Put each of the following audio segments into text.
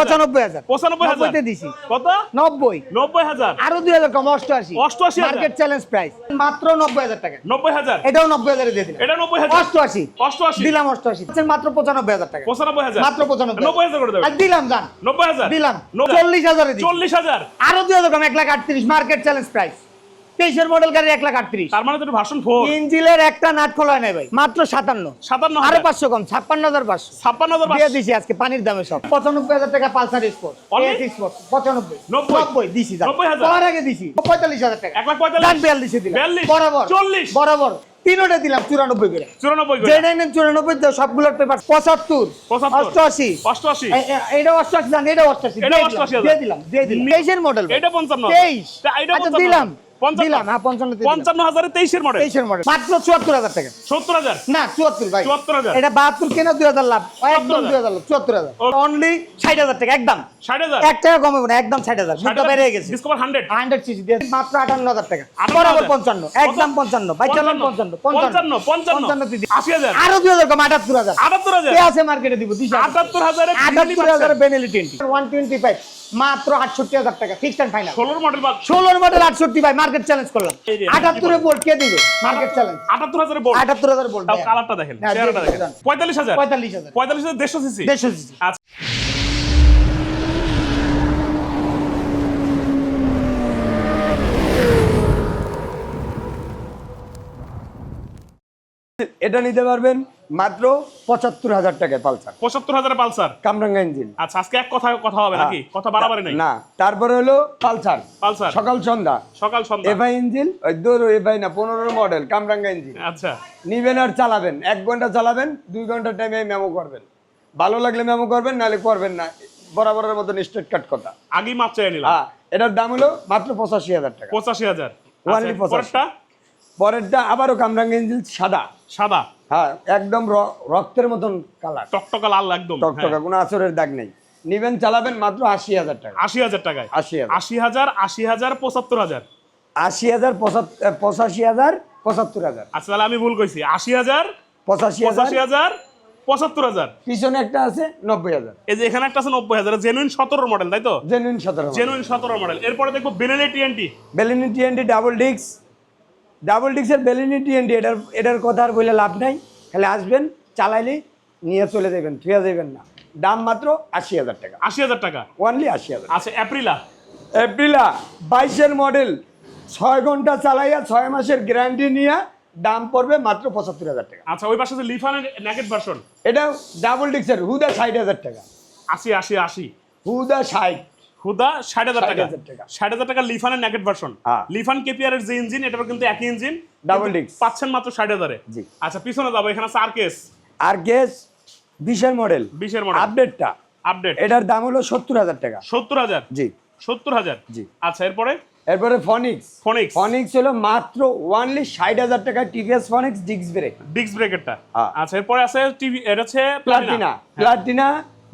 পঁচানব্বই হাজার। পঁচানব্বই হাজার? দিছি। কত? নব্বই। নব্বই হাজার। আরও দুই হাজার কম অষ্টআশি। অষ্টআশি মার্কেট চ্যালেঞ্জ প্রাইস মাত্র নব্বই হাজার টাকা। নব্বই হাজার? এটাও নব্বই হাজারে দিয়ে দিলাম। এটা নব্বই হাজার? অষ্টআশি। অষ্টআশি? দিলাম অষ্টআশি। মাত্র পঁচানব্বই হাজার টাকা। পঁচানব্বই হাজার? মাত্র পঁচানব্বই। নব্বই হাজার করে দেবে। দিলাম নব্বই হাজার? দিলাম। চল্লিশ হাজারে চল্লিশ হাজার? আরও দুই হাজার কম এক লাখ আটত্রিশ। মার্কেট চ্যালেঞ্জ প্রাইস তেইশের মডেল গাড়ি এক লাখ আটত্রিশ। তার মানে তো ভার্সন ফোর। ইঞ্জিলের একটা নাট খোলা নাই ভাই মাত্র সাতান্ন। সাতান্ন আরও পাঁচশো কম ছাপ্পান্ন হাজার পাঁচশো। ছাপ্পান্ন হাজার দিয়ে দিছি আজকে পানির দামে সব। পঁচানব্বই হাজার টাকা পালসার স্পোর্ট স্পোর্ট পঁচানব্বই। নব্বই? দিছি? আগে দিছি পঁয়তাল্লিশ হাজার টাকা। এক লাখ পঁয়তাল্লিশ? বিয়াল্লিশে দিলাম? বরাবর। চল্লিশ? বরাবর। তিনোটা দিলাম চুরানব্বই করে। চুরানব্বই যেটা নেন চুরানব্বই সবগুলোর পেপার পঁচাত্তর। অষ্টআশি। অষ্টআশি। এটা অষ্টআশি এটা অষ্টআশি। দিয়ে দিলাম, দিয়ে দিলাম তেইশের মডেল এটা পঞ্চান্ন তেইশ। এটা আচ্ছা দিলাম? দিলাম হ্যাঁ পঞ্চান্ন পঞ্চান্ন হাজারে তেইশের মডেল তেইশের মডেল মাত্র চুয়াত্তর হাজার টাকা। সত্তর হাজার? না চুয়াত্তর ভাই। চুয়াত্তর হাজার। এটা বাহাত্তর কেনা দুই হাজার লাভ। একদম দুই হাজার লাভ চুয়াত্তর হাজার। অনলি ষাট হাজার টাকা একদম। ষাট হাজার? এক টাকা কমাবো না একদম ষাট হাজার। মুখটা বেড়ে গেছে। ডিসকভার হান্ড্রেড হান্ড্রেড সিসি দিয়ে মাত্র আটান্ন হাজার টাকা। 58,000 বরাবর পঞ্চান্ন একদম পঞ্চান্ন। ভাই চলুন পঞ্চান্ন পঞ্চান্ন। পঞ্চান্ন দিদি আশি হাজার? আরও দুই হাজার কম আটাত্তর হাজার। আটাত্তর হাজার? আছে মার্কেটে দিব আটাত্তর হাজারে আটাত্তর হাজার Benelli twenty one twenty five মাত্র আটষট্টি হাজার টাকা। ফিক্সড অ্যান্ড ফাইনাল ষোলোর মডেল ষোলোর মডেল আটষট্টি ভাই মার্কেট চ্যালেঞ্জ করলাম। আটাত্তরে বোল্ট কে দিবে? মার্কেট চ্যালেঞ্জ আটাত্তর হাজারে বোল্ট আটাত্তর হাজার বোল্ট কালারটা দেখেন হ্যাঁ। পঁয়তাল্লিশ হাজার? পঁয়তাল্লিশ হাজার। পঁয়তাল্লিশ হাজার দেড়শো সিসি? দেড়শো সিসি। আচ্ছা। এটা নিতে পারবেন? মাত্র পঁচাত্তর হাজার টাকায় পালসার। পঁচাত্তর হাজারে পালসার? কামরাঙ্গা ইঞ্জিন। আচ্ছা আজকে এক কথা কথা হবে নাকি? কথা বাড়াবাড়ি নাই? না তারপরে হলো পালসার। পালসার। সকাল সন্ধ্যা। সকাল সন্ধ্যা। এফআই ইঞ্জিন ওই দৌড় এফআই না পনেরো মডেল কামরাঙ্গা ইঞ্জিন। আচ্ছা। নিবেন আর চালাবেন। এক ঘণ্টা চালাবেন দুই ঘণ্টা টাইমে মেমো করবেন। ভালো লাগলে মেমো করবেন নাহলে করবেন না। বরাবরের মতন স্ট্রেট কাট কথা। আগেই মাপ চাই নিলাম। হ্যাঁ এটার দাম হলো মাত্র পঁচাশি হাজার টাকা। পঁচাশি হাজার। Only আচ্ছা, 85 পরেরটা আবারও কামরাঙ্গা সাদা। সাদা। হ্যাঁ একদম রক্তের মতন কালার টকটকা লাল একদম টকটকা হ্যাঁ। কোনো আচরের দাগ নেই। নিবেন চালাবেন মাত্র আশি হাজার টাকা। আশি হাজার টাকায়? আশি হাজার। আশি হাজার আশি হাজার পঁচাত্তর হাজার? আশি হাজার পঁচাশি হাজার পঁচাত্তর হাজার। আচ্ছা তাহলে আমি ভুল কইছি। আশি হাজার পঁচাশি পঁচাশি হাজার হাজার পঁচাত্তর হাজার? পিছনে একটা আছে নব্বই হাজার। এই যে এখানে একটা আছে নব্বই হাজার জেনুইন সতেরো মডেল তাই তো? জেনুইন সতেরো জেনুইন সতেরো মডেল এরপরে দেখব বেনেলে টিএনটি বেলিনি টিএনডি ডাবল ডিক্স ডাবল ডিক্সের বেলিনি টিএনডি এটার এটার কথা আর বলে লাভ নাই। খালি আসবেন চালাইলে নিয়ে চলে যাবেন থুয়ে যাবেন না। দাম মাত্র আশি হাজার টাকা। আশি হাজার টাকা? ওনলি আশি হাজার। আচ্ছা অ্যাপ্রিলা এপ্রিলা বাইশের মডেল ছয় ঘণ্টা চালাইয়া ছয় মাসের গ্যারান্টি নিয়ে দাম পড়বে মাত্র পঁচাত্তর হাজার টাকা। আচ্ছা ওই পাশে যে লিফানের নেকেট ভার্সন এটা ডাবল ডিক্সের হুদা ষাট হাজার টাকা। আশি আশি আশি। হুদা ষাট। হুদা ষাট হাজার টাকা 60,000 টাকা। ষাট হাজার টাকা লিফানের নেকেট ভার্সন হ্যাঁ। লিফান কেপিআর এর যে ইঞ্জিন এটারও কিন্তু একই ইঞ্জিন Double disc। পাচ্ছেন মাত্র ষাট হাজারে। আচ্ছা পিছনে যাব এখানে আছে আর গ্যাস বিশের মডেল বিশের মডেল আপডেটটা আপডেট এটার দাম হলো সত্তর হাজার টাকা। সত্তর হাজার? জি। সত্তর হাজার? জি। আচ্ছা এরপরে? এরপরে ফনিক্স ফনিক্স ফনিক্স হলো মাত্র ওয়ানলি ষাট হাজার টাকা টিভিএস ফনিক্স ডিক্স ব্রেক ডিস্ক ব্রেকেরটা। আচ্ছা এরপরে আছে টিভি এটা হচ্ছে প্লাটিনা প্লাটিনা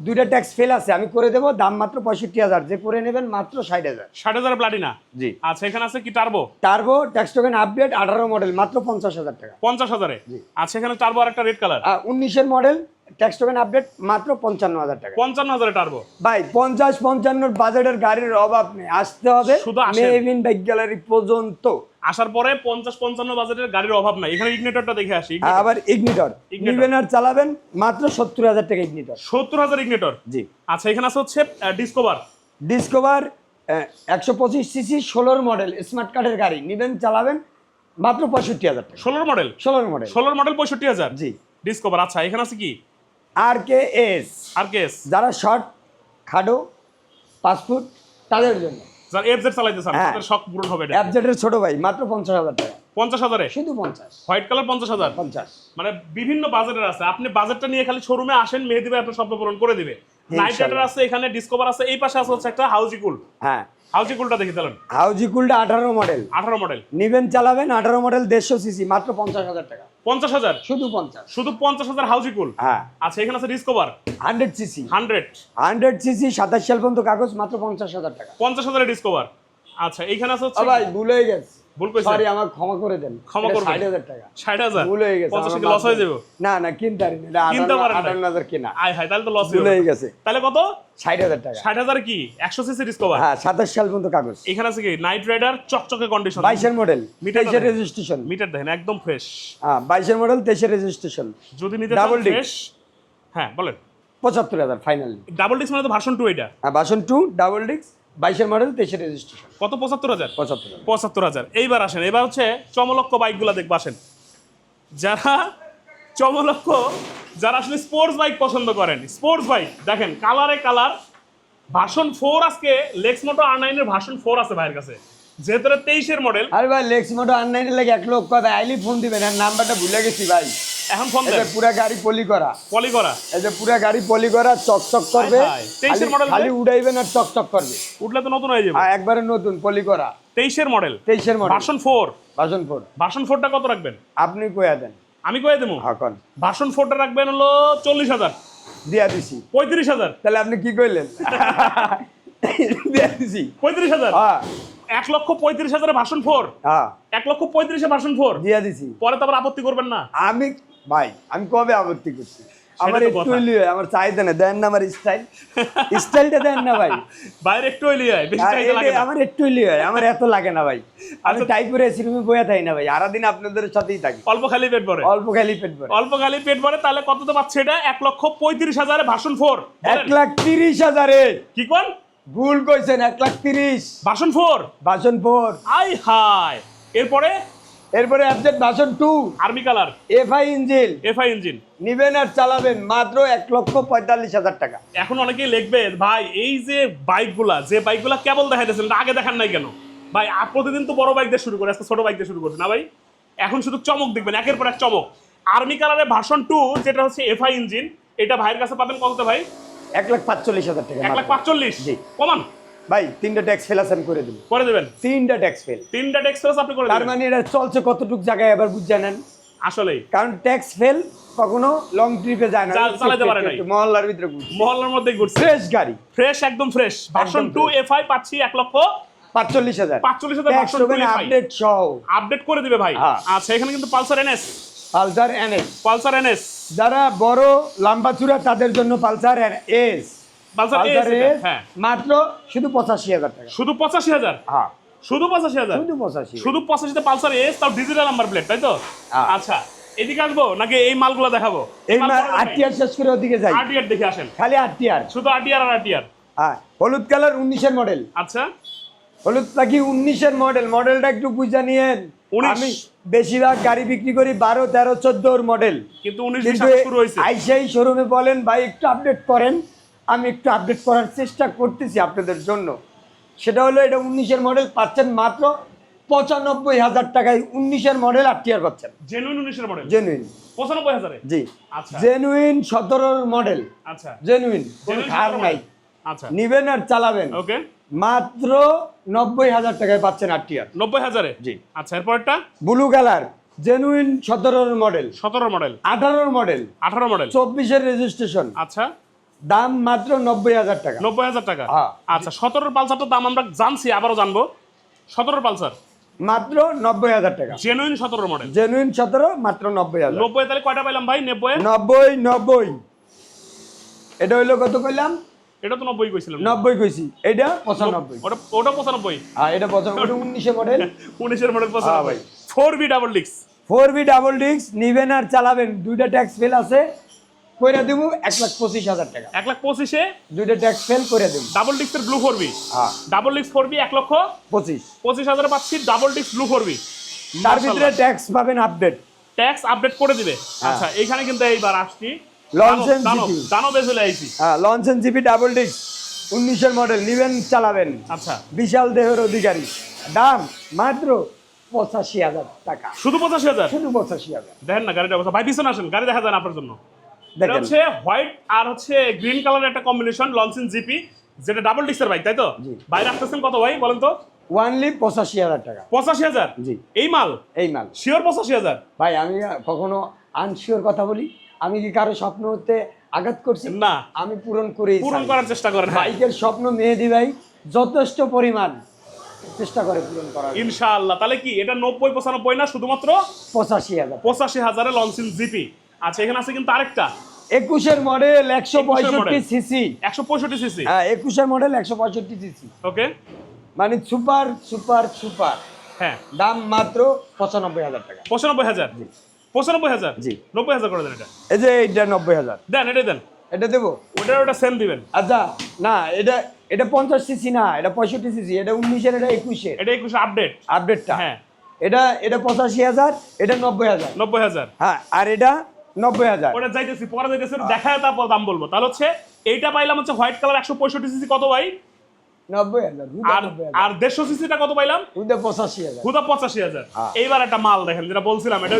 দুইটা ট্যাক্স ফেল আছে আমি করে দেবো দাম মাত্র পঁয়ষট্টি হাজার। যে করে নেবেন মাত্র ষাট হাজার। ষাট হাজার প্লাটিনা জি। আচ্ছা এখানে আছে কি turbo turbo tax token update আঠারো মডেল মাত্র পঞ্চাশ হাজার টাকা। পঞ্চাশ হাজারে? আচ্ছা এখানে টার্বো আর একটা রেড কালার উনিশের মডেল ট্যাক্স টোকেন আপডেট মাত্র পঞ্চান্ন হাজার টাকা। পঞ্চান্ন হাজারে টার্বো ভাই পঞ্চাশ পঞ্চান্নর বাজেটের গাড়ির অভাব নেই। আসতে হবে। মেভিন বাইক গ্যালারি পর্যন্ত। আসার পরে পঞ্চাশ পঞ্চান্ন বাজেটের গাড়ির অভাব নাই। এখানে ইগনেটরটা দেখে আসি। আবার ইগনিটর। নিবেন আর চালাবেন মাত্র সত্তর হাজার টাকা ইগনিটর সত্তর হাজার ইগনেটর জি। আচ্ছা এখানে আছে হচ্ছে ডিসকভার ডিসকভার একশো পঁচিশ সিসি ষোলোর মডেল স্মার্ট কার্ডের গাড়ি। নিবেন চালাবেন মাত্র পঁয়ষট্টি হাজার টাকা। ষোলোর মডেল? ষোলোর মডেল। ষোলোর মডেল পঁয়ষট্টি হাজার? জি। ডিসকভার আচ্ছা এখানে আছে কি? আর কে এস আর কেস যারা শর্ট খাডো পাসপোর্ট তাদের জন্য। যার এফজেড চালাইতে চান। তাদের শখ পূরণ হবে এটা। এর ছোট ভাই মাত্র পঞ্চাশ হাজার টাকা। পঞ্চাশ এ শুধু পঞ্চাশ। হোয়াইট কালার পঞ্চাশ হাজার? পঞ্চাশ। মানে বিভিন্ন বাজেটের আছে। আপনি বাজেটটা নিয়ে খালি শোরুমে আসেন মেহেদি ভাই আপনার স্বপ্ন পূরণ করে দিবে। নাইট রাইডার আছে এখানে ডিসকভার আছে এই পাশে আছে হচ্ছে একটা হাউজিকুল হ্যাঁ। হাউজিকুলটা দেখে দিলেন হাউজিকুলটা আঠারো মডেল আঠারো মডেল নিবেন চালাবেন আঠারো মডেল দেড়শো সিসি মাত্র পঞ্চাশ হাজার টাকা। পঞ্চাশ হাজার? শুধু পঞ্চাশ। শুধু পঞ্চাশ হাজার হাউজিকুল হ্যাঁ। আচ্ছা এখানে আছে Discover hundred cc hundred. Hundred cc সাতাশ সাল পর্যন্ত কাগজ মাত্র পঞ্চাশ হাজার টাকা। পঞ্চাশ হাজারের ডিসকভার আচ্ছা এইখানে আছে হচ্ছে ভাই ভুলে গেছে। ভুল কইছে সরি আমার ক্ষমা করে দেন। ক্ষমা করবেন। ষাট হাজার টাকা। ষাট হাজার? ভুল হয়ে গেছে পঞ্চাশ আমার লস হয়ে যাব। না না কিনতে কিনতে পারেন। আটান্ন হাজার কিনা। আয় হায় তাহলে তো লস ভুল হয়ে গেছে। তাহলে কত? ষাট হাজার টাকা। ষাট হাজার কি? একশো সিসি ডিসকভার হ্যাঁ সাতাশ সাল পর্যন্ত কাগজ। এখানে আছে কি? নাইট রাইডার চকচকে কন্ডিশন বাইশের মডেল মিটারটা তেইশের রেজিস্ট্রেশন মিটার দেখেন একদম ফ্রেশ হ্যাঁ বাইশের মডেল তেইশের রেজিস্ট্রেশন যদি নিতে disc। ফ্রেশ হ্যাঁ বলেন। পঁচাত্তর হাজার ফাইনালি ডাবল ডিস্ক মানে তো ভার্সন টু এটা। হ্যাঁ বাসন টু ডাবল ডিক্স বাইশের মডেল তেইশের রেজিস্ট্রেশন কত? পঁচাত্তর হাজার? পঁচাত্তর পঁচাত্তর হাজার। এইবার আসেন এবার হচ্ছে চমলক্ষ বাইকগুলো দেখব আসেন। যারা চমলক্ষ যারা আসলে স্পোর্টস বাইক পছন্দ করেন স্পোর্টস বাইক দেখেন কালারে কালার ভার্সন ফোর আজকে লেক্স মোটো আর নাইনের ভার্সন ফোর আছে ভাইয়ের কাছে। যেহেতু তেইশের মডেল আরে ভাই লেক্স মোটো নাইনের লাগে এক লোক কথা আইলি ফোন দিবেন আর নাম্বারটা ভুলে গেছি ভাই। এখন ফোন দেন। পুরা গাড়ি পলি করা। পলি করা। এই যে পুরা গাড়ি পলি করা চকচক করবে। হায় হায়। 23 এর model খালি? উড়াইবেন আর চকচক করবে। উঠলে তো নতুন হয়ে যাবে। আর একবারে নতুন পলি করা। তেইশের মডেল তেইশের model version four. Version four. Version ফোরটা কত রাখবেন? আপনি কইয়া দেন। আমি কয়ে দেবো। হাকন ভার্সন ফোরটা রাখবেন হলো চল্লিশ হাজার। দিয়া দিছি। পঁয়ত্রিশ হাজার। তাহলে আপনি কি কইলেন? দিয়া দিছি। পঁয়ত্রিশ হাজার। হ্যাঁ। এক লক্ষ পঁয়ত্রিশ হাজারে ভার্সন ফোর। হ্যাঁ। এক লক্ষ পঁয়ত্রিশে ভার্সন ফোর। দিয়া দিছি। পরে তো আবার আপত্তি করবেন না। আমি ভাই আমি কবে আপত্তি করছি? আমার একটু। হইলে আমার চাহিদা না দেন না আমার স্টাইল স্টাইলটা দেন না ভাই। বাইরে একটু হইলি হয়। আমার একটু হইলে হয় আমার এত লাগে না ভাই। আমি আচ্ছা। টাই করে এসি রুমে বয়ে থাকি না ভাই সারাদিন আপনাদের সাথেই থাকি। অল্প খালি পেট ভরে। অল্প খালি পেট ভরে। অল্প খালি পেট ভরে তাহলে কত তো পাচ্ছে এটা? এক লক্ষ পঁয়ত্রিশ হাজারে ভার্সন ফোর। এক লাখ তিরিশ হাজারে। কি কোন? ভুল কইছেন এক লাখ তিরিশ। Version four. Version four. I হাই এরপরে এরপরে update version two. Army colour FI engine. FI engine. নিবেন আর চালাবেন মাত্র এক লক্ষ পঁয়তাল্লিশ হাজার টাকা। এখন অনেকেই লিখবে ভাই এই যে বাইকগুলা যে বাইকগুলা কেবল দেখাইতেছেন এটা আগে দেখান নাই কেন? ভাই আপ- প্রতিদিন তো বড় বাইক দিয়ে শুরু করে আজকে ছোট বাইক দিয়ে শুরু করছে না ভাই? এখন শুধু চমক দেখবেন একের পর এক চমক। আর্মি কালারের ভার্সন টু যেটা হচ্ছে এফআই ইঞ্জিন এটা ভাইয়ের কাছে পাবেন কত ভাই? এক লাখ পাঁচচল্লিশ হাজার টাকা এক লাখ পাঁচচল্লিশ? জি। কমান। ভাই তিনটা ট্যাক্স ফেল আছে আমি করে দেবো। করে দেবেন? তিনটা ট্যাক্স ফেল তিনটা টেক্সপ্রেস আপনি করে তার মানে এটা চলছে কতটুক জায়গায় এবার বুঝ জানেন আসলেই। কারণ ট্যাক্স ফেল কখনো লং ট্রিপে যায় না। চালাতে পারে। একটু মহল্লার ভিতরে ঘুরছে। মহল্লার মধ্যে ঘুরছে। ফ্রেশ গাড়ি। ফ্রেশ একদম ফ্রেশ ভার্সন একদম টু fresh। এফআই পাচ্ছি এক লক্ষ পাঁচচল্লিশ হাজার। 45,000 ট্যাক্স version হবে 2 আপডেট সহ। আপডেট করে দিবে ভাই। হ্যাঁ। আচ্ছা এখানে কিন্তু Pulsar NS. Pulsar NS. Pulsar NS. যারা বড় লম্বা চূড়া তাদের জন্য পালসার এস। হ্যাঁ। মাত্র শুধু পঁচাশি হাজার টাকা। শুধু পঁচাশি হাজার? হ্যাঁ। শুধু পঁচাশি হাজার? শুধু পঁচাশি শুধু পঁচাশিতে পালসার এস তাও ডিজিটাল নাম্বার প্লেট তাই তো? হ্যাঁ। আচ্ছা এদিকে আসব নাকি এই মালগুলো দেখাবো? এই আরটিআর শেষ করে ওদিকে যাই। আরটিআর দেখে আসেন। খালি আরটিআর শুধু আরটিআর আর আরটিআর হ্যাঁ হলুদ কালার উনিশের মডেল আচ্ছা। হলুদ নাকি উনিশের মডেল মডেলটা একটু বুঝা নিয়েন। 19 আমি বেশিরভাগ গাড়ি বিক্রি করি বারো তেরো চোদ্দোর মডেল কিন্তু উনিশ আইসাই শোরুমে বলেন ভাই একটু আপডেট করেন। আমি একটু আপডেট করার চেষ্টা করতেছি আপনাদের জন্য। সেটা হলো এটা উনিশের মডেল পাচ্ছেন মাত্র পঁচানব্বই হাজার টাকায় উনিশের মডেল আর টিয়ার পাচ্ছেন। জেনুইন উনিশের মডেল জেনুইন পঁচানব্বই হাজারে? জি। আচ্ছা। জেনুইন সতেরোর মডেল আচ্ছা। জেনুইন কোনো 17 নাই। আচ্ছা। নিবেন আর চালাবেন। ওকে মাত্র নব্বই হাজার টাকায় পাচ্ছেন আর টিয়ার নব্বই হাজারে? জি। আচ্ছা এরপরটা? ব্লু কালার জেনুইন সতেরোর মডেল সতেরো মডেল আঠারোর মডেল আঠারো মডেল চব্বিশের রেজিস্ট্রেশন আচ্ছা। দাম মাত্র নব্বই হাজার টাকা। নব্বই হাজার টাকা? হ্যাঁ। আচ্ছা সতেরোর পালসারটার দাম আমরা জানছি আবারও জানব। সতেরোর পালসার? মাত্র নব্বই হাজার টাকা। জেনুইন সতেরো মডেল জেনুইন সতেরো মাত্র নব্বই হাজার। নব্বই তাহলে কয়টা পাইলাম ভাই? নব্বই? নব্বই নব্বই। এটা হইল কত কইলাম? এটা তো নব্বই কইছিলাম। নব্বই কইছি। এটা পঁচানব্বই। ওটা ওটা পঁচানব্বই। হ্যাঁ এটা পঁচানব্বই। উনিশে মডেল উনিশের মডেল পঁচানব্বই। ফোর বি ডাবল ডিক্স ফোর বি ডাবল ডিস্ক নিবেন আর চালাবেন। দুইটা ট্যাক্স ফেল আছে। কইরা দেবো এক লাখ পঁচিশ হাজার টাকা। এক লাখ পঁচিশে দুইটা ট্যাক্স ফেল করে দেবো ডাবল ডিক্সের ব্লু হ্যাঁ। ডাবল ফোর এক লক্ষ পঁচিশ। পঁচিশ হাজারে পাচ্ছি ডাবল ডিক্স ব্লু তার ভিতরে ট্যাক্স পাবেন আপডেট। ট্যাক্স আপডেট করে দিবে। হ্যাঁ। আচ্ছা এইখানে কিন্তু এইবার আসছি। দানব GT চলে আইছি। হ্যাঁ লঞ্চন জিপি ডাবল ডিস্ক। উনিশের মডেল নিবেন চালাবেন। আচ্ছা। বিশাল দেহের অধিকারী। দাম মাত্র পঁচাশি হাজার টাকা। শুধু পঁচাশি হাজার? শুধু পঁচাশি হাজার। দেখেন না গাড়িটা অবস্থা। ভাই পিছনে আসেন। গাড়ি দেখা যায় না আপনার জন্য। দেখেন। হচ্ছে হোয়াইট আর হচ্ছে গ্রিন কালারের একটা কম্বিনেশন লঞ্চিন জিপি যেটা ডাবল ডিক্সের বাইক তাই তো। ভাই রাখতেছেন কত ভাই বলেন তো? ওয়ানলি পঁচাশি হাজার টাকা। পঁচাশি হাজার? জি। এই মাল? এই মাল। শিওর পঁচাশি হাজার? ভাই আমি কখনো আনশিওর কথা বলি। আমি কি কারও স্বপ্ন হতে আঘাত করছি? না। আমি পূরণ করেই পূরণ করার চেষ্টা করেন হ্যাঁ। বাইকের স্বপ্ন মেহেদি ভাই যথেষ্ট পরিমাণ চেষ্টা করে পূরণ করার। ইনশাআল্লাহ। তাহলে কি এটা নব্বই পঁচানব্বই না শুধুমাত্র পঁচাশি হাজার পঁচাশি হাজারে লঞ্চিন জিপি? আচ্ছা এখানে আছে কিন্তু আরেকটা। একুশের মডেল একশো পঁয়ষট্টি। সিসি একশো পঁয়ষট্টি সিসি হ্যাঁ একুশের মডেল একশো পঁয়ষট্টি সিসি ওকে মানে সুপার সুপার সুপার হ্যাঁ। দাম মাত্র পঁচানব্বই হাজার টাকা। পঁচানব্বই হাজার? পঁচানব্বই হাজার? জি। নব্বই হাজার করে দেন এটা। এই যে এইটা নব্বই হাজার। দেন এটাই দেন। এটা দেবো? ওটা ওটা সেম দিবেন। আচ্ছা না এটা এটা পঞ্চাশ সিসি না এটা পঁয়ষট্টি সিসি এটা উনিশের এটা একুশের। এটা একুশে আপডেট আপডেটটা হ্যাঁ। এটা এটা পঁচাশি হাজার এটা নব্বই হাজার। নব্বই হাজার। হ্যাঁ আর এটা নব্বই হাজার। ওটা যাইতেছি পরে যাইতেছি ওটা দেখায় তারপর দাম বলব। তাহলে হচ্ছে এইটা পাইলাম হচ্ছে হোয়াইট কালার একশো পঁয়ষট্টি সিসি কত ভাই? নব্বই হাজার আর নব্বই হাজার। আর দেড়শো সিসিটা কত পাইলাম? হুদা পঁচাশি হাজার। হুদা পঁচাশি হাজার। হ্যাঁ। এইবার একটা মাল দেখেন যেটা বলছিলাম এটা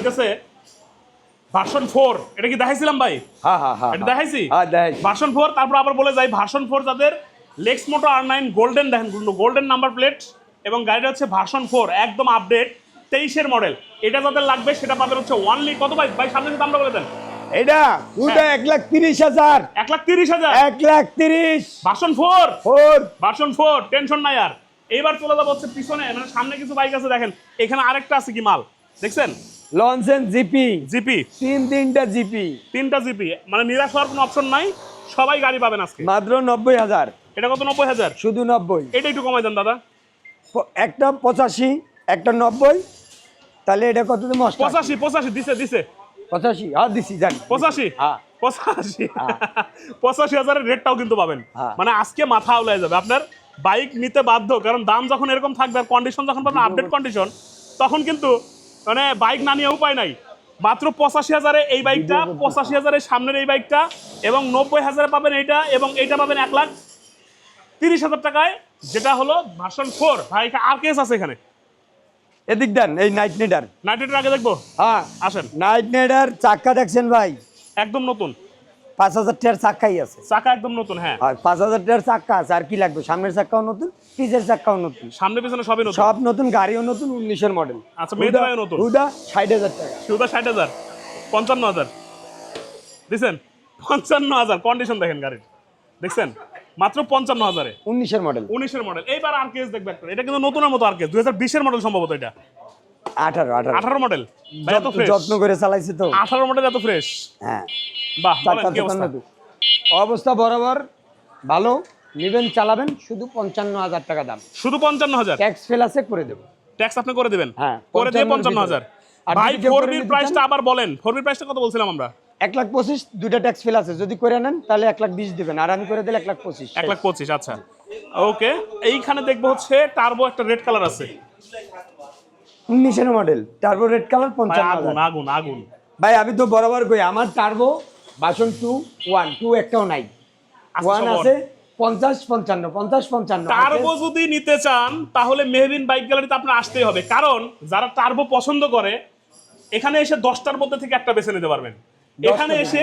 ভার্সন ফোর। এটা কি দেখাইছিলাম ভাই? হ্যাঁ হ্যাঁ হ্যাঁ এটা দেখাইছি? হ্যাঁ দেখাইছি। ভার্সন ফোর তারপর আবার বলে যাই ভার্সন ফোর যাদের লেক্স মোটো আর নাইন গোল্ডেন দেখেন গোল্ডেন নাম্বার প্লেট এবং গাড়িটা হচ্ছে ভার্সন ফোর একদম আপডেট তেইশের মডেল। এটা যাদের লাগবে সেটা পাবেন হচ্ছে ওয়ানলি কত ভাই? ভাই সামনে সাথে দামটা বলে দেন। এটা হুদা হ্যাঁ। এক লাখ তিরিশ হাজার। এক লাখ তিরিশ হাজার? এক লাখ তিরিশ। Version four? Four. Version four tension নাই আর। এইবার চলে যাব হচ্ছে পিছনে মানে সামনে কিছু বাইক আছে দেখেন। এখানে আরেকটা আছে কি মাল? দেখছেন? Loncin GP. জিপি। তিন তিনটা জিপি। তিনটা জিপি। মানে নিরাশ হওয়ার কোনো অপশন নাই। সবাই গাড়ি পাবেন আজকে। মাত্র নব্বই হাজার। এটা কত? নব্বই হাজার? শুধু নব্বই। এটা একটু কমাই দেন দাদা। একটা পঁচাশি। একটা নব্বই তাহলে এটা কত তুমি পঁচাশি পঁচাশি দিছে দিছে। পঁচাশি? হ্যাঁ দিছি জানি। পঁচাশি? হ্যাঁ। পঁচাশি? পঁচাশি হাজারের রেটটাও কিন্তু পাবেন। হ্যাঁ। মানে আজকে মাথা আউলাই যাবে। আপনার বাইক নিতে বাধ্য কারণ দাম যখন এরকম থাকবে আর কন্ডিশন যখন পাবেন আপডেট কন্ডিশন তখন কিন্তু মানে বাইক না নিয়ে উপায় নাই। মাত্র পঁচাশি হাজারে এই বাইকটা পঁচাশি হাজারের সামনের এই বাইকটা এবং নব্বই হাজারে পাবেন এইটা এবং এইটা পাবেন এক লাখ তিরিশ হাজার টাকায় যেটা হলো ভার্সন ফোর ভাই আর কেস আছে এখানে। এদিক দেন এই নাইট নেডার নাইটের আগে দেখব? হ্যাঁ। আসেন। নাইট নেডার চাক্কা দেখছেন ভাই? একদম নতুন। পাঁচ হাজার টাকার চাক্কাই আছে। চাকা একদম নতুন হ্যাঁ। পাঁচ হাজার টাকার চাক্কা আছে আর কি লাগবে? সামনের চাক্কাও নতুন পিছের চাক্কাও নতুন। সামনে পিছনে সবই নতুন। সব নতুন গাড়িও নতুন উনিশের মডেল আচ্ছা, মেয়েদেরও নতুন। হুদা ষাট হাজার টাকা। শুধু ষাট হাজার পঞ্চান্ন হাজার। দিছেন? পঞ্চান্ন হাজার কন্ডিশন দেখেন গাড়ির। দেখছেন? মাত্র পঞ্চান্ন হাজারে। উনিশের মডেল উনিশের মডেল এইবার আর কেস দেখবে একটা। এটা কিন্তু নতুনের মতো আর কেস দুই হাজার বিশের মডেল সম্ভবত এটা। আঠারো আঠারো। আঠারো মডেল এত যত্ন- ফ্রেশ যত্ন করে চালাইছে তো। আঠারো মডেল এত ফ্রেশ হ্যাঁ। বাহ অবস্থা? বরাবর ভালো। নেবেন চালাবেন শুধু পঞ্চান্ন হাজার টাকা দাম। শুধু পঞ্চান্ন হাজার? ট্যাক্স ফেল আছে করে দেবো। ট্যাক্স আপনি করে দিবেন? হ্যাঁ, করে দিয়ে পঞ্চান্ন হাজার। আর ভাই ফোর বির প্রাইসটা আবার বলেন। ফোর বির প্রাইসটা কত বলছিলাম আমরা? এক লাখ পঁচিশ দুইটা ট্যাক্স ফেল আছে। যদি করে নেন তাহলে এক লাখ বিশ দেবেন। আর আমি করে দিলে এক লাখ পঁচিশ। এক লাখ পঁচিশ আচ্ছা। ওকে এইখানে দেখব হচ্ছে টার্বো একটা রেড কালার আছে। উনিশের মডেল টার্বো রেড কালার পঞ্চান্ন আগুন আগুন আগুন। ভাই আমি তো বরাবর কই আমার টার্বো বাসন টু ওয়ান টু একটাও নাই। আচ্ছা, ওয়ান আছে পঞ্চাশ পঞ্চান্ন পঞ্চাশ পঞ্চান্ন টার্বো যদি নিতে চান তাহলে মেহবিন বাইক গ্যালারিতে আপনার আসতেই হবে। কারণ যারা টার্বো পছন্দ করে এখানে এসে দশটার মধ্যে থেকে একটা বেছে নিতে পারবেন। এখানে এসে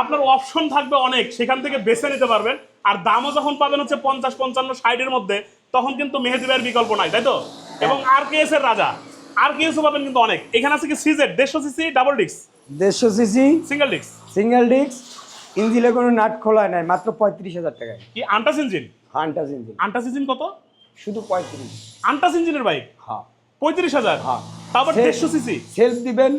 আপনার অপশন থাকবে অনেক সেখান থেকে বেছে নিতে পারবেন। আর দামও যখন পাবেন হচ্ছে পঞ্চাশ পঞ্চান্ন ষাটের মধ্যে তখন কিন্তু মেহেদি ভাইয়ের বিকল্প নাই তাই তো? এবং আর কে এস এর রাজা আর কে এসও পাবেন কিন্তু অনেক। এখানে আছে কি সিজেড দেড়শো সিসি ডাবল ডিক্স দেড়শো সিসি সিঙ্গেল ডিক্স সিঙ্গেল ডিস্ক ইঞ্জিনে কোনো নাট খোলা নাই মাত্র পঁয়ত্রিশ হাজার টাকায়। কি untouched engine? Untouched engine. Untouched engine কত? শুধু পঁয়ত্রিশ। আন্টাস ইঞ্জিনের বাইক হ্যাঁ। পঁয়ত্রিশ হাজার? হ্যাঁ। তারপর দেড়শো সিসি সেলফ দিবেন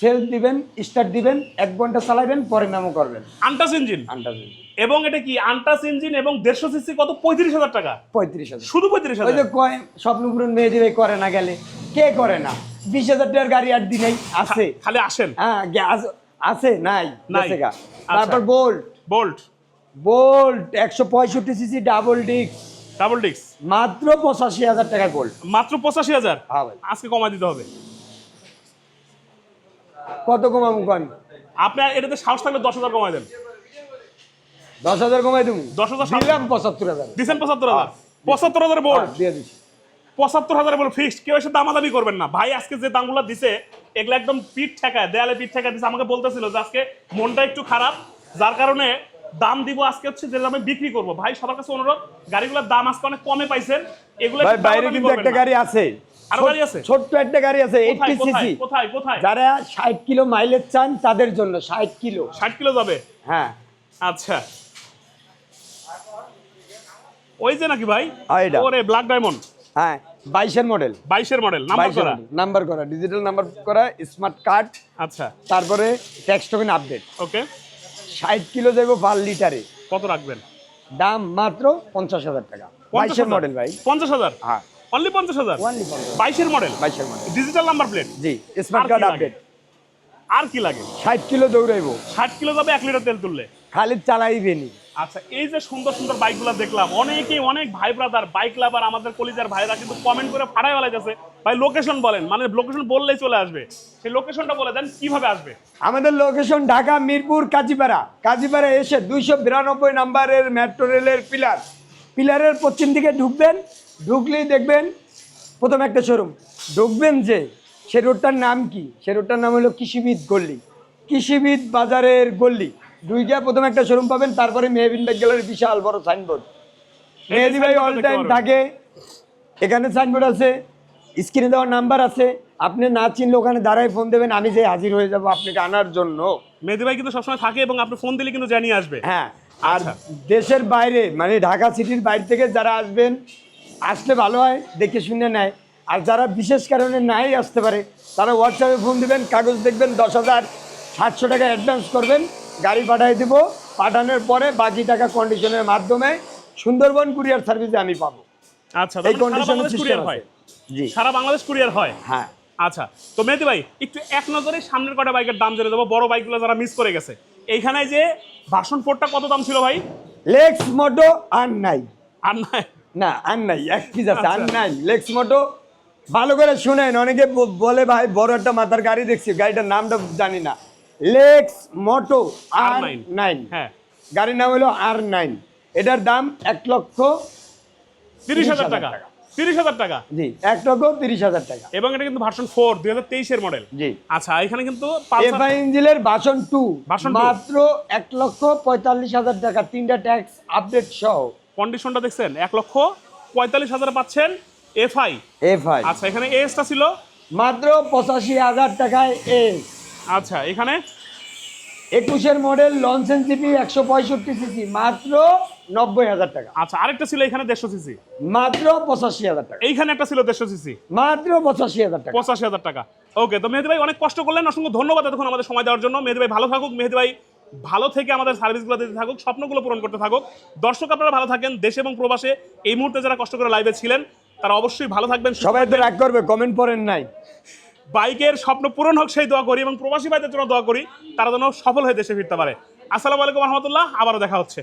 সেলফ দিবেন স্টার্ট দিবেন এক ঘণ্টা চালাবেন পরে মেমো করবেন। Untouched engine? Untouched engine. এবং এটা কি আন্টাস ইঞ্জিন এবং দেড়শো সিসি কত? পঁয়ত্রিশ হাজার টাকা। পঁয়ত্রিশ হাজার। শুধু পঁয়ত্রিশ ওই হাজার যে কয় স্বপ্নপূরণ মেয়ে দিবে করে না গেলে। কে করে না? বিশ হাজার টাকার গাড়ি আর দিনেই আছে। খালি আসেন। হ্যাঁ গ্যাস আছে নাই। আচ্ছা। তারপর বোল্ট বোল্ট বোল্ট একশো পঁয়ষট্টি সিসি ডাবল ডিস্ক ডাবল ডিক্স মাত্র পঁচাশি হাজার টাকায় বোল্ট মাত্র পঁচাশি হাজার? হ্যাঁ ভাই। আজকে কমাই দিতে হবে। কত কমাবো কন আপনার এটাতে সাহস থাকলে দশ হাজার কমাই দেন। দশ হাজার কমাই দেবো। 10,000 সাত- দিলাম পঁচাত্তর হাজার। দিচ্ছেন পঁচাত্তর হাজার। পঁচাত্তর হাজার বোল্ট হ্যাঁ, দিয়ে দিচ্ছি পঁচাত্তর হাজার বলে ফিক্সড কেউ এসে দামাদামি করবেন না। ভাই আজকে যে দামগুলো দিছে এগুলো একদম পিঠ ঠেকায় দেয়ালে পিঠ ঠেকায় দিছে। আমাকে বলতেছিল যে আজকে মনটা একটু খারাপ। যার কারণে দাম দিব আজকে হচ্ছে যে দামে বিক্রি করব। ভাই সবার কাছে অনুরোধ গাড়িগুলোর দাম আজকে অনেক কমে পাইছেন। এগুলো বাইরে কিন্তু একটা গাড়ি আছে। আরও গাড়ি আছে? ছোট্ট একটা গাড়ি আছে সিসি কোথায় কোথায় যারা ষাট কিলো মাইলেজ চান তাদের জন্য ষাট কিলো। ষাট কিলো যাবে? হ্যাঁ। আচ্ছা। ওই যে নাকি ভাই? ওরে ব্ল্যাক ডায়মন্ড হ্যাঁ বাইশের মডেল বাইশের মডেল নাম্বার করা? নাম্বার করা ডিজিটাল নাম্বার করা স্মার্ট কার্ড আচ্ছা। তারপরে ট্যাক্স টোকেন আপডেট ওকে। ষাট কিলো দেবো পার লিটারে কত রাখবেন? দাম মাত্র পঞ্চাশ হাজার টাকা। বাইশের মডেল ভাই। পঞ্চাশ হাজার? হ্যাঁ। অনলি পঞ্চাশ হাজার? ওয়ানলি পঞ্চাশ বাইশের মডেল বাইশের মডেল ডিজিটাল নাম্বার প্লেট জি স্মার্ট কার্ড? আপডেট আর কি লাগে? ষাট কিলো দৌড়াইবো। ষাট কিলো যাবে এক লিটার তেল তুললে। খালি চালাইবেনি। আচ্ছা এই যে সুন্দর সুন্দর বাইকগুলো দেখলাম অনেকেই অনেক ভাই ব্রাদার বাইক লাভার আমাদের কলিজার ভাইরা কিন্তু কমেন্ট করে ফাটাই বেলা যাচ্ছে ভাই লোকেশন বলেন মানে লোকেশন বললেই চলে আসবে। সেই লোকেশনটা বলে দেন কীভাবে আসবে? আমাদের লোকেশন ঢাকা মিরপুর কাজীপাড়া। কাজীপাড়া এসে দুইশো বিরানব্বই নাম্বারের মেট্রো রেলের পিলার পিলারের পশ্চিম দিকে ঢুকবেন ঢুকলেই দেখবেন প্রথম একটা শোরুম ঢুকবেন যে সে রোডটার নাম কি? সে রোডটার নাম হলো কৃষিবিদ গল্লি। কৃষিবিদ বাজারের গল্লি। দুইটা প্রথম একটা শোরুম পাবেন তারপরে মেহবিন ব্যাগ গ্যালারি বিশাল বড় সাইনবোর্ড মেহেদি ভাই অল টাইম থাকে এখানে সাইনবোর্ড আছে স্ক্রিনে দেওয়ার নাম্বার আছে। আপনি না চিনলে ওখানে দাঁড়ায় ফোন দেবেন আমি যে হাজির হয়ে যাব আপনাকে আনার জন্য। মেহেদি ভাই কিন্তু সবসময় থাকে এবং আপনি ফোন দিলে কিন্তু জানিয়ে আসবে। হ্যাঁ আর আচ্ছা। দেশের বাইরে মানে ঢাকা সিটির বাইরে থেকে যারা আসবেন আসলে ভালো হয় দেখে শুনে নেয়। আর যারা বিশেষ কারণে নাই আসতে পারে তারা হোয়াটসঅ্যাপে ফোন দিবেন কাগজ দেখবেন দশ হাজার সাতশো টাকা অ্যাডভান্স করবেন গাড়ি পাঠিয়ে দেবো। পাঠানোর পরে বাকি টাকা কন্ডিশনের মাধ্যমে সুন্দরবন কুরিয়ার সার্ভিসে আমি পাবো। আচ্ছা এই তার কন্ডিশনের কুরিয়ার হয়? জি। সারা বাংলাদেশ কুরিয়ার হয়? হ্যাঁ। আচ্ছা তো মেহেদি ভাই একটু এক নজরে সামনের কটা বাইকের দাম জেনে দেবো। বড় বাইকগুলো যারা মিস করে গেছে। এইখানে যে ভাষণ ফোরটা কত দাম ছিল ভাই? লেক্স মোটো আর নাই। আর নাই? না আর নাই। এক পিস আছে আর আচ্ছা। নাই। লেক্স মোটো ভালো করে শুনেন। অনেকে বলে ভাই বড় একটা মাথার গাড়ি দেখছি গাড়িটার নামটা জানি না। লেক্স মোটো আর নাইন হ্যাঁ। গাড়ির নাম হলো আর নাইন এটার দাম এক লক্ষ তিরিশ হাজার টাকা। তিরিশ হাজার টাকা? জি এক লক্ষ তিরিশ হাজার টাকা। এবং এটা কিন্তু ভার্সন ফোর দুই হাজার তেইশের মডেল জি। আচ্ছা এখানে কিন্তু এফআই ইঞ্জিনের বাসন টু ভার্সন মাত্র এক লক্ষ পঁয়তাল্লিশ হাজার টাকা। তিনটা ট্যাক্স আপডেট সহ। কন্ডিশনটা দেখছেন এক লক্ষ পঁয়তাল্লিশ হাজার পাচ্ছেন এফআই। এফআই। আচ্ছা এখানে এসটা ছিল? মাত্র পঁচাশি হাজার টাকায় এস আচ্ছা এখানে? একুশের মডেল লঞ্চ লঞ্চেন জিপি একশো পঁয়ষট্টি সিসি মাত্র নব্বই হাজার টাকা। আচ্ছা আরেকটা ছিল এখানে দেড়শো সিসি। মাত্র পঁচাশি হাজার টাকা। এইখানে একটা ছিল দেড়শো সিসি। মাত্র পঁচাশি হাজার টাকা। পঁচাশি হাজার টাকা। ওকে তো মেহেদি ভাই অনেক কষ্ট করলেন অসংখ্য ধন্যবাদ এতক্ষণ আমাদের সময় দেওয়ার জন্য। মেহেদি ভাই ভালো থাকুক মেহেদি ভাই ভালো থেকে আমাদের সার্ভিসগুলো দিতে থাকুক স্বপ্নগুলো পূরণ করতে থাকুক। দর্শক আপনারা ভালো থাকেন দেশে এবং প্রবাসে। এই মুহূর্তে যারা কষ্ট করে লাইভে ছিলেন তারা অবশ্যই ভালো থাকবেন সবাই তো রাগ করবে কমেন্ট পড়েন নাই। বাইকের স্বপ্ন পূরণ হোক সেই দোয়া করি এবং প্রবাসী ভাইদের জন্য দোয়া করি তারা যেন সফল হয়ে দেশে ফিরতে পারে। আসসালামু আলাইকুম রহমতুল্লাহ আবারও দেখা হচ্ছে।